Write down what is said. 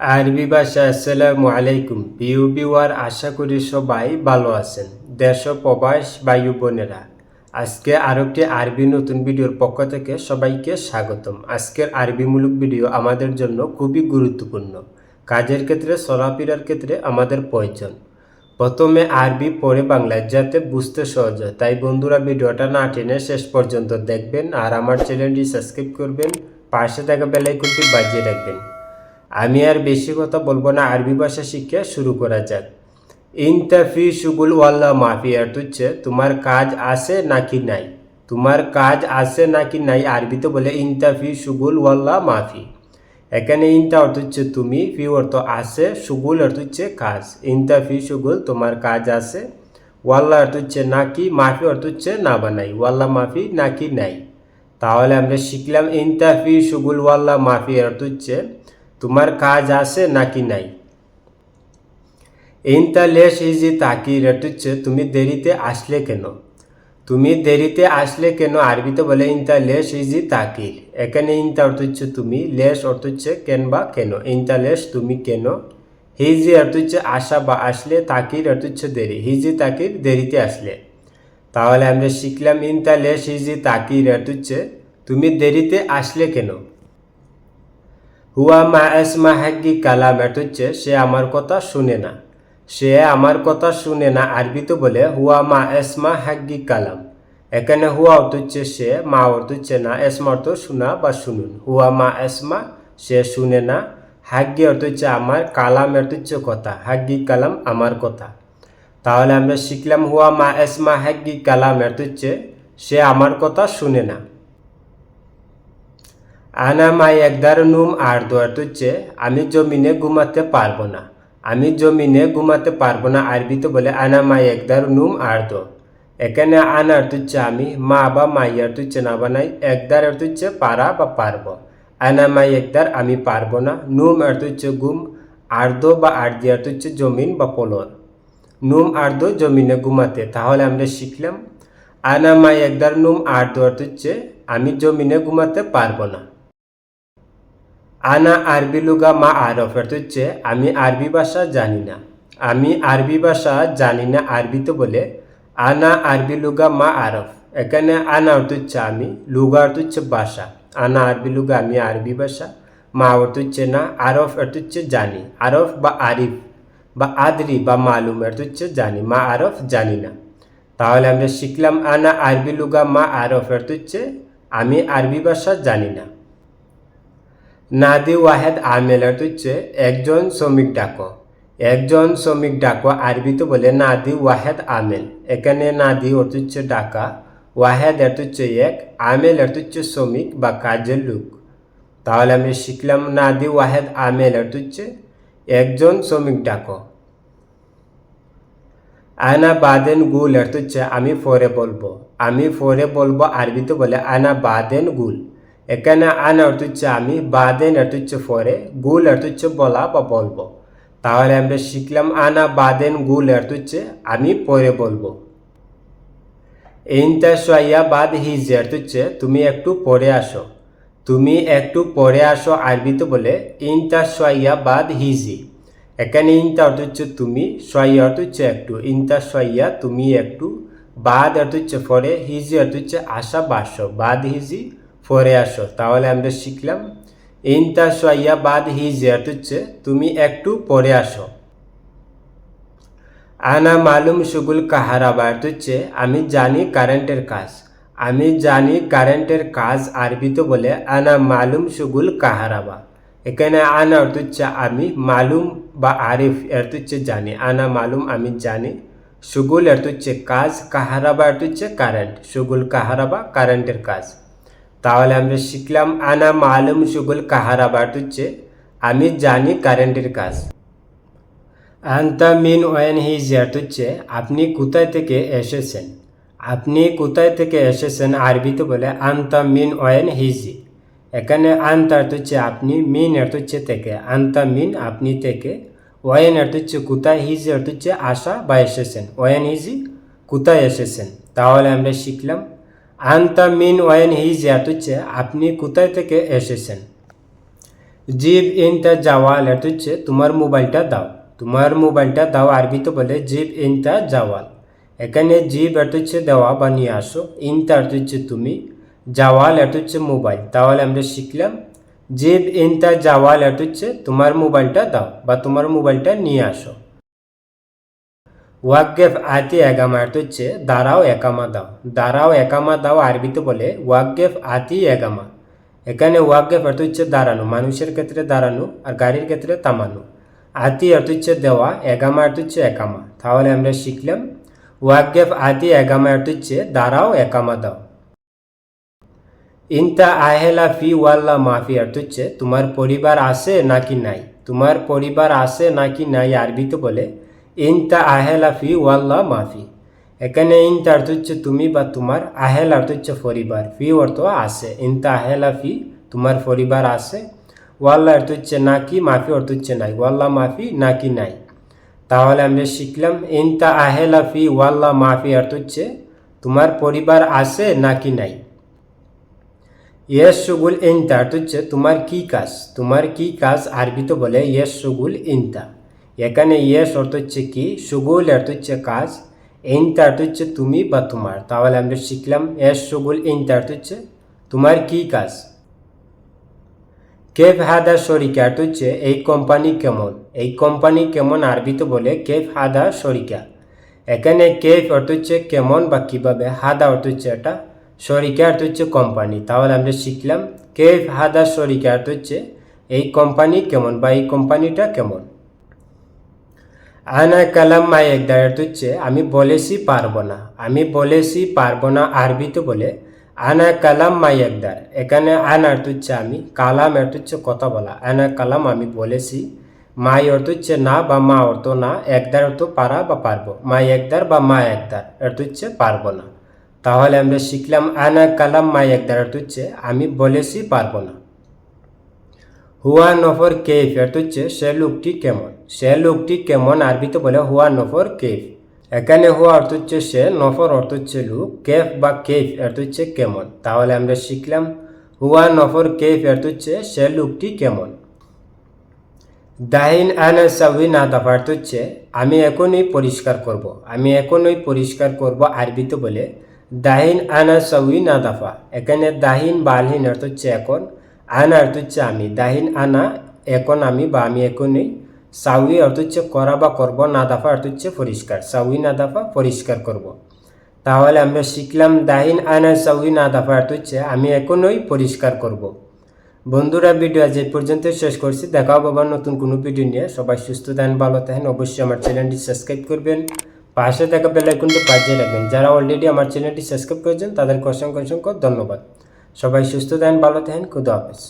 আরবি ভাষা, আসসালামু আলাইকুম। প্রিয় বিওয়ার আশা করি সবাই ভালো আছেন। দেশ প্রবাস বায়ু বোনেরা, আজকে আরও একটি আরবি নতুন ভিডিওর পক্ষ থেকে সবাইকে স্বাগতম। আজকের আরবিমূলক ভিডিও আমাদের জন্য খুবই গুরুত্বপূর্ণ। কাজের ক্ষেত্রে, চলাফেরার ক্ষেত্রে আমাদের প্রয়োজন। প্রথমে আরবি পরে বাংলায়, যাতে বুঝতে সহজ হয়। তাই বন্ধুরা, ভিডিওটা না টেনে শেষ পর্যন্ত দেখবেন আর আমার চ্যানেলটি সাবস্ক্রাইব করবেন। পাশে থাকা বেলাইকনটি বাজিয়ে রাখবেন। আমি আর বেশি কথা বলব না, আরবি ভাষা শিক্ষা শুরু করা যাক। ইনতাফি সুগুল ওয়াল্লা, মাফি আর হচ্ছে তোমার কাজ আছে নাকি নাই? তোমার কাজ আছে নাকি নাই? আরবিতে বলে ইনতাফি সুগুল ওয়াল্লা, মাফি। এখানে ইনতা অর্থ হচ্ছে তুমি, ফি অর্থ আছে সুগুল অর্থ হচ্ছে কাজ। ইনতাফি সুগুল তোমার কাজ আছে। ওয়াল্লা অর্থ হচ্ছে নাকি, মাফি অর্থ হচ্ছে না বানাই। ওয়াল্লা, মাফি, নাকি নাই? তাহলে আমরা শিখলাম ইনতাফি সুগুল ওয়াল্লা, মাফি অর্থ হচ্ছে তোমার কাজ আছে নাকি নাই? ইনতা লেশ ইজি তাকি অর্থ হচ্ছে তুমি দেরিতে আসলে কেন? তুমি দেরিতে আসলে কেন? আরবিতে বলে ইনতা লেশ ইজি তাকির এখানে ইনতা অর্থ হচ্ছে তুমি, লেশ অর্থ হচ্ছে কেন বা কেন? ইনতা লেশ তুমি কেন? হিজি অর্থ হচ্ছে আসা বা আসলে, তাকির অর্থ হচ্ছে দেরি। হিজি তাকির দেরিতে আসলে। তাহলে আমরা শিখলাম ইনতা লেশ হিজি তাকির অর্থ হচ্ছে, তুমি দেরিতে আসলে কেন? হুয়া মা এসমা হাগ্গি কালাম অর্থ হচ্ছে, সে আমার কথা শুনে না। সে আমার কথা শুনে না আরবিতে বলে হুয়া মা এসমা হাগ্গি কালাম। এখানে হুয়া অর্থ হচ্ছে সে, মা অর্থ হচ্ছে না এসমা অর্থ শোনা বা শুনুন। হুয়া মা এসমা সে শুনে না। হাগ্গি অর্থ হচ্ছে আমার, কালাম অর্থ হচ্ছে কথা হাগ্গি কালাম আমার কথা। তাহলে আমরা শিখলাম হুয়া মা এসমা হাগ্গি কালাম অর্থ হচ্ছে, সে আমার কথা শুনে না। আনা মাই একদার নুম আর দোয়ার হচ্ছে আমি জমিনে ঘুমাতে পারব না। আমি জমিনে ঘুমাতে পারব না আরবিতে বলে আনা মাই একদার নুম আর দো এখানে আনা অর্থ হচ্ছে আমি, মা বা মাই অর্থ হচ্ছে না বানাই একদার অর্থ হচ্ছে পারা বা পারব। আনা মাই একদার, আমি পারব না নুম অর্থ হচ্ছে গুম আর্দো বা আর্দি অর্থ হচ্ছে জমিন বা পলর নুম আর্দো জমিনে ঘুমাতে, তাহলে আমরা শিখলাম, আনা মাই একদার নুম আর্দো অর্থ হচ্ছে আমি জমিনে ঘুমাতে পারব না। আনা আরবি লুগা মা আরফ অর্থ হচ্ছে আমি আরবি ভাষা জানি না। আমি আরবি ভাষা জানি না আরবিতে বলে, আনা আরবি লুগা মা আরফ। এখানে আনা অর্থ হচ্ছে আমি লুগা অর্থ হচ্ছে ভাষা। আনা আরবি লুগা আমি আরবি ভাষা মা অর্থ হচ্ছে না আরফ অর্থ হচ্ছে জানি। আরফ বা আরিফ বা আদরি বা মালুম অর্থ হচ্ছে জানি, মা আরফ জানি না। তাহলে আমরা শিখলাম আনা আরবি লুগা মা আরফ অর্থ হচ্ছে আমি আরবি ভাষা জানি না। নাদি ওয়াহেদ আমেল অর্থ হচ্ছে একজন শ্রমিক ডাকো। একজন শ্রমিক ডাকো আরবিতে বলে নাদি ওয়াহেদ আমেল। এখানে নাদি অর্থ হচ্ছে ডাকা ওয়াহেদ অর্থ হচ্ছে এক আমেল অর্থ হচ্ছে শ্রমিক বা কাজের লোক। তাহলে আমি শিখলাম নাদি ওয়াহেদ আমেল অর্থ হচ্ছে একজন শ্রমিক ডাকো। আনা বাদেন গুল অর্থ হচ্ছে আমি পরে বলব। আমি পরে বলব, আরবিতে বলে, আনা বাদেন গুল। এখানে আনা অর্থ হচ্ছে আমি বাদেন অর্থ হচ্ছে পরে গুল অর্থ বলা বা বলব। তাহলে আমরা শিখলাম আনা, বাদেন, গুল অর্থ হচ্ছে আমি, পরে বলব। ইনতা সোয়া, বাদ, হিজ অর্থ হচ্ছে তুমি একটু পরে আসো। তুমি একটু পরে আসো আরবিতে বলে ইনতা সোয়া, বাদ, হিজি। এখানে ইনতা অর্থ হচ্ছে তুমি, সোয়া অর্থ হচ্ছে একটু। ইনতা সোয়া, তুমি একটু, বাদ অর্থ হচ্ছে পরে হিজি অর্থ হচ্ছে আশা বাসো বাদ, হিজি পরে আসো, তাহলে আমরা শিখলাম। ইনতা সোয়া বাদ হি অর্থ হচ্ছে, তুমি একটু পরে আসো। আনা মালুম সুগুল কাহারাবা অর্থ হচ্ছে, আমি জানি কারেন্টের কাজ। আমি জানি কারেন্টের কাজ আরবিতে বলে আনা মালুম সুগুল কাহারাবা এখানে আনা অর্থ হচ্ছে আমি মালুম বা আরিফ অর্থ হচ্ছে জানি। আনা মালুম, আমি জানি। সুগুল অর্থ হচ্ছে কাজ। কাহারাবা অর্থ হচ্ছে কারেন্ট। সুগুল কাহারাবা কারেন্টের কাজ। তাহলে আমরা শিখলাম, আনা মালুম সুগুল কাহারাবা অর্থ হচ্ছে আমি জানি কারেন্টের কাজ। আন্তা মিন ওয়েন হিজ অর্থ হচ্ছে আপনি কোথায় থেকে এসেছেন? আপনি কোথায় থেকে এসেছেন আরবিতে বলে, আন্তা মিন ওয়েন হিজি এখানে আন্তা হচ্ছে আপনি, মিন হচ্ছে থেকে। আন্তা মিন, আপনি থেকে। ওয়েন হচ্ছে কোথায়? হিজি হচ্ছে আসা বা এসেছেন। ওয়েন হিজি কোথায় এসেছেন? তাহলে আমরা শিখলাম আন্তা মিন ওয়েন হিজি অর্থ হচ্ছে আপনি কোথায় থেকে এসেছেন? জিব ইনটা জাওয়াল এটা হচ্ছে তোমার মোবাইলটা দাও। তোমার মোবাইলটা দাও আরবিতে বলে জিব ইনটা জাওয়াল এখানে জিব এটা হচ্ছে দেওয়া বা নিয়ে আসো ইনটা এটা হচ্ছে তুমি জাওয়াল এটা হচ্ছে মোবাইল। তাহলে আমরা শিখলাম, জিব ইনটা জাওয়াল এটা হচ্ছে তোমার মোবাইলটা দাও বা তোমার মোবাইলটা নিয়ে আসো। ওয়াকগেফ আতি এগামা এটা হচ্ছে দাঁড়াও একামা দাও। দাঁড়াও একামা দাও আরবিতে বলে ওয়াকগেফ আতি এগামা। এখানে ওয়াকগেফ অর্থ হচ্ছে দাঁড়ানো, মানুষের ক্ষেত্রে দাঁড়ানো আর গাড়ির ক্ষেত্রে থামানো আতি অর্থ হচ্ছে দেওয়া এগামা অর্থ হচ্ছে একামা তাহলে আমরা শিখলাম ওয়াকগেফ আতি এগামা অর্থ হচ্ছে দাঁড়াও একামা দাও। ইনতা আহেলা ফি ওয়াল্লা মাফি অর্থ হচ্ছে, তোমার পরিবার আছে নাকি নাই? তোমার পরিবার আছে নাকি নাই আরবিতে বলে ইনতা আহেলা ফি ওয়াল্লা মাফি এখানে ইনতা অর্থ হচ্ছে তুমি বা তোমার আহেল অর্থ হচ্ছে পরিবার ফি অর্থ আছে ইনতা আহেলা ফি তোমার পরিবার আছে ওয়াল্লা অর্থ হচ্ছে নাকি মাফি অর্থ হচ্ছে নাই ওয়াল্লা মাফি নাকি নাই তাহলে আমরা শিখলাম ইনতা আহেলা ফি ওয়াল্লা মাফি অর্থ হচ্ছে তোমার পরিবার আছে নাকি নাই ইয়েস সুগুল ইনতা অর্থ হচ্ছে তোমার কি কাজ তোমার কি কাজ আরবিতে বলে ইয়েস সুগুল ইনতা এখানে ইয়েস অর্থ হচ্ছে কি, সুগুল অর্থ হচ্ছে কাজ ইনতা অর্থ হচ্ছে তুমি বা তোমার। তাহলে আমরা শিখলাম এস, সুগুল ইনতা অর্থ হচ্ছে তোমার কি কাজ। কেফ হাদা, শরিকা অর্থ হচ্ছে এই কোম্পানি কেমন। এই কোম্পানি কেমন আরবিতে বলে কেফ হাদা, শরিকা। এখানে কেফ অর্থ হচ্ছে কেমন বা কীভাবে, হাদা অর্থ হচ্ছে এটা, শরিকা অর্থ হচ্ছে কোম্পানি তাহলে আমরা শিখলাম কেফ হাদা, শরিকা অর্থ হচ্ছে এই কোম্পানি কেমন বা এই কোম্পানিটা কেমন। আনা কালাম মাই অর্থ হচ্ছে আমি বলেছি পারব না। আমি বলেছি পারব না আরবিতে বলে, আনা কালাম মাই একদার। এখানে আন অর্থ হচ্ছে আমি, কালাম অর্থ হচ্ছে কথা বলা। আনা কালাম আমি বলেছি মাই অর্থ হচ্ছে না বা মা অর্থ না, একদার অর্থ পারা বা পারব। মাই একদার বা মা একদার, অর্থ হচ্ছে পারব না। তাহলে আমরা শিখলাম, আনা কালাম মাই একদার অর্থ হচ্ছে, আমি বলেছি পারব না। হুয়া নফর কেফ অর্থ হচ্ছে সে লোকটি কেমন? সে লোকটি কেমন আরবিতে বলে হুয়া নফর কেফ এখানে হুয়া অর্থ হচ্ছে সে, নফর অর্থ হচ্ছে লোক, কেফ বা কেফ অর্থ হচ্ছে কেমন। তাহলে আমরা শিখলাম হুয়া নফর কেফ অর্থ হচ্ছে সে লোকটি কেমন। দাহিন আনা সাউই না দাফা অর্থ হচ্ছে, আমি এখনই পরিষ্কার করব। আমি এখনই পরিষ্কার করব আরবিতে বলে, দাহিন আনা সাউই না দাফা। এখানে দাহিন বালহীন অর্থ হচ্ছে এখন আনা অর্থ হচ্ছে আমি। দাহিন আনা, এখন আমি বা আমি এখনই সাউই অর্থ হচ্ছে করা বা করব, না দাফা অর্থ হচ্ছে পরিষ্কার। সাউই না দাফা পরিষ্কার করব। তাহলে আমরা শিখলাম দাহিন আনা, সাউই না দাফা অর্থ হচ্ছে আমি এখনই পরিষ্কার করব। বন্ধুরা, ভিডিও আজ এই পর্যন্ত শেষ করছি। দেখাও বাবার নতুন কোনো ভিডিও নিয়ে। সবাই সুস্থ থাকেন, ভালো থাকেন। অবশ্যই আমার চ্যানেলটি সাবস্ক্রাইব করবেন। পাশে থাকা বেলাইকনটি বাজিয়ে রাখবেন। যারা অলরেডি আমার চ্যানেলটি সাবস্ক্রাইব করেছেন, তাদেরকে অসংখ্য অসংখ্য ধন্যবাদ। সবাই সুস্থ থাকেন ভালো থাকেন খুদা হাফেজ।